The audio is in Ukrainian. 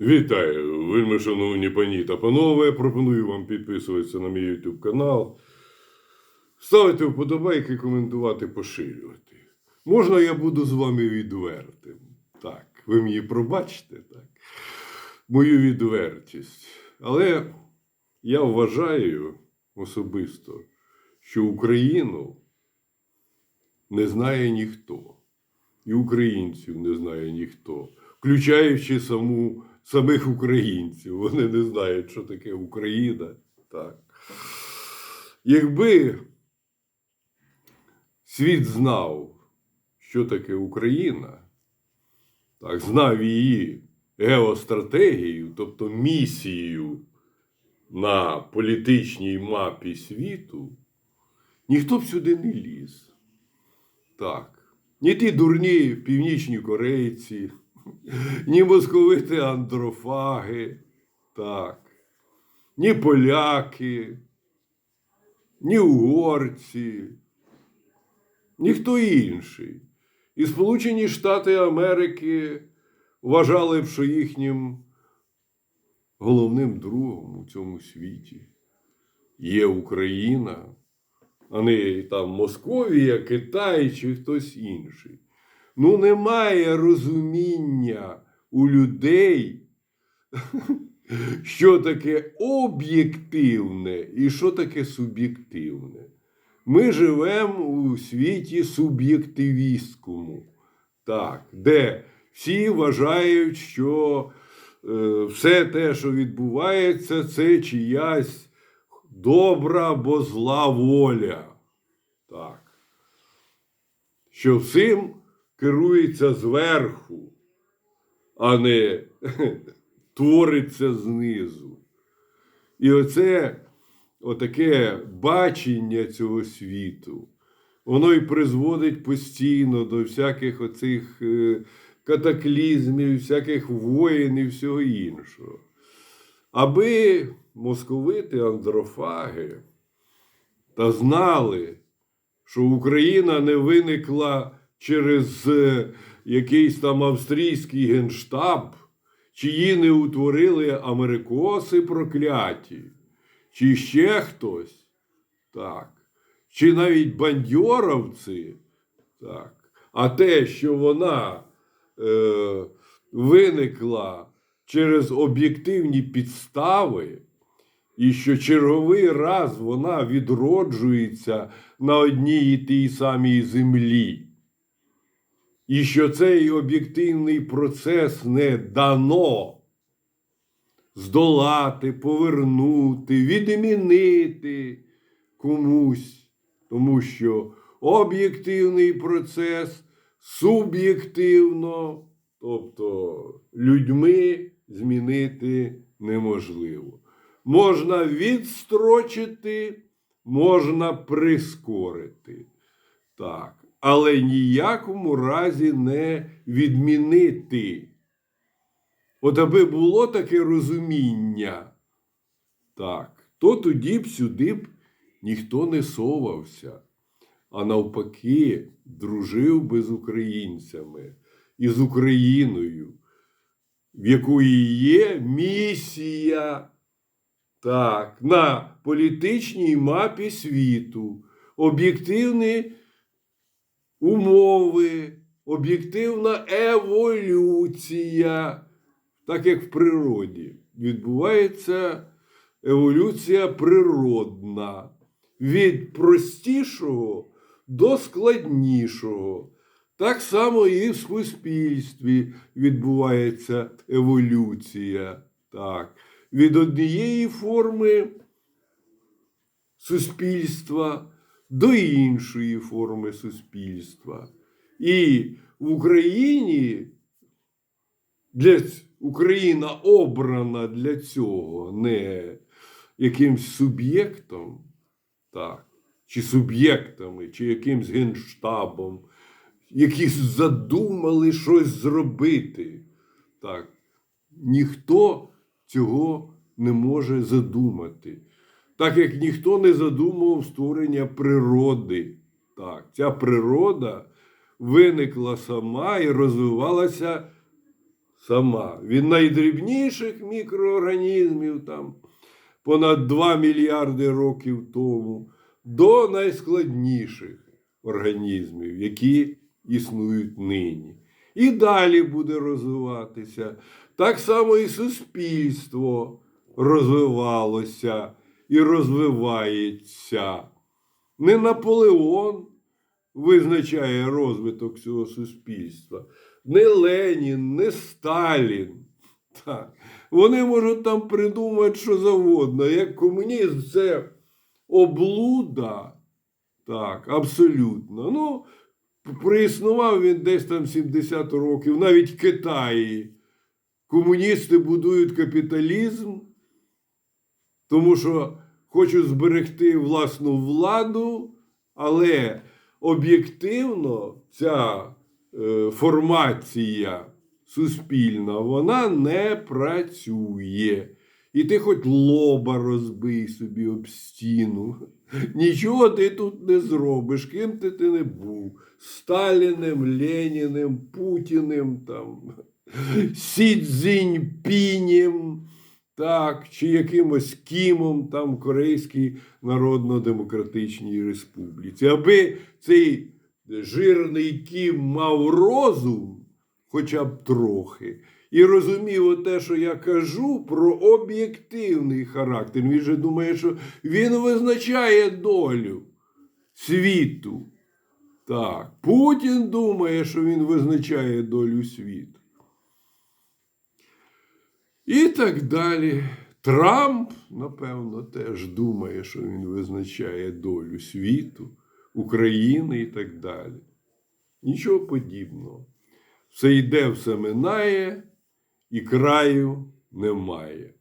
Вітаю, вельми шановні пані та панове. Пропоную вам підписуватися на мій YouTube канал, ставити вподобайки, коментувати, поширювати. Можна я буду з вами відвертим? Так, ви мені пробачите, так? Мою відвертість. Але я вважаю особисто, що Україну не знає ніхто. І українців не знає ніхто, включаючи саму, самих українців. Вони не знають, що таке Україна. Так. Якби світ знав, що таке Україна, так, знав її геостратегію, тобто місію на політичній мапі світу, ніхто б сюди не ліз. Так. Ні ті дурні північні корейці, ні московити андрофаги, так, ні поляки, ні угорці, ніхто інший. І Сполучені Штати Америки вважали б, що їхнім головним другом у цьому світі є Україна а не там Московія, Китай чи хтось інший. Ну, немає розуміння у людей, що таке об'єктивне і що таке суб'єктивне. Ми живемо у світі суб'єктивістському, так, де всі вважають, що е, все те, що відбувається, це чиясь добра або зла воля. Так. Що всім керується зверху, а не твориться знизу. І оце отаке бачення цього світу, воно і призводить постійно до всяких оцих е, катаклізмів, всяких воїн і всього іншого. Аби московити андрофаги та знали, що Україна не виникла через е, якийсь там австрійський генштаб, чи її не утворили америкоси прокляті, чи ще хтось, так, чи навіть бандьоровці, так, а те, що вона е, виникла через об'єктивні підстави, і що черговий раз вона відроджується на одній і тій самій землі. І що цей об'єктивний процес не дано здолати, повернути, відмінити комусь, тому що об'єктивний процес суб'єктивно, тобто людьми змінити неможливо. Можна відстрочити, можна прискорити. Так. Але ніякому разі не відмінити. От аби було таке розуміння, так, то тоді б сюди б ніхто не совався, а навпаки, дружив би з українцями і з Україною, в якої є місія. Так, на політичній мапі світу об'єктивні умови, об'єктивна еволюція, так як в природі, відбувається еволюція природна від простішого до складнішого. Так само і в суспільстві відбувається еволюція. Так від однієї форми суспільства до іншої форми суспільства. І в Україні для Україна обрана для цього не якимсь суб'єктом, так, чи суб'єктами, чи якимсь генштабом, які задумали щось зробити. Так. Ніхто цього не може задумати. Так як ніхто не задумував створення природи. Так, ця природа виникла сама і розвивалася сама. Від найдрібніших мікроорганізмів, там, понад 2 мільярди років тому, до найскладніших організмів, які існують нині. І далі буде розвиватися. Так само і суспільство розвивалося і розвивається. Не Наполеон визначає розвиток цього суспільства, не Ленін, не Сталін. Так. Вони можуть там придумати що завгодно. Як комунізм це облуда. Так, абсолютно. Ну, проіснував він десь там 70 років, навіть в Китаї. Комуністи будують капіталізм, тому що хочуть зберегти власну владу, але об'єктивно ця е, формація суспільна, вона не працює. І ти хоч лоба розбий собі об стіну. Нічого ти тут не зробиш, ким ти, ти не був. Сталіним, Леніним, Путіним, там, Сі Цзіньпінем, так, чи якимось Кімом там Корейській Народно-Демократичній Республіці. Аби цей жирний Кім мав розум, хоча б трохи, і розумів те, що я кажу про об'єктивний характер. Він же думає, що він визначає долю світу. Так, Путін думає, що він визначає долю світу. І так далі. Трамп, напевно, теж думає, що він визначає долю світу, України і так далі. Нічого подібного. Все йде, все минає, і краю немає.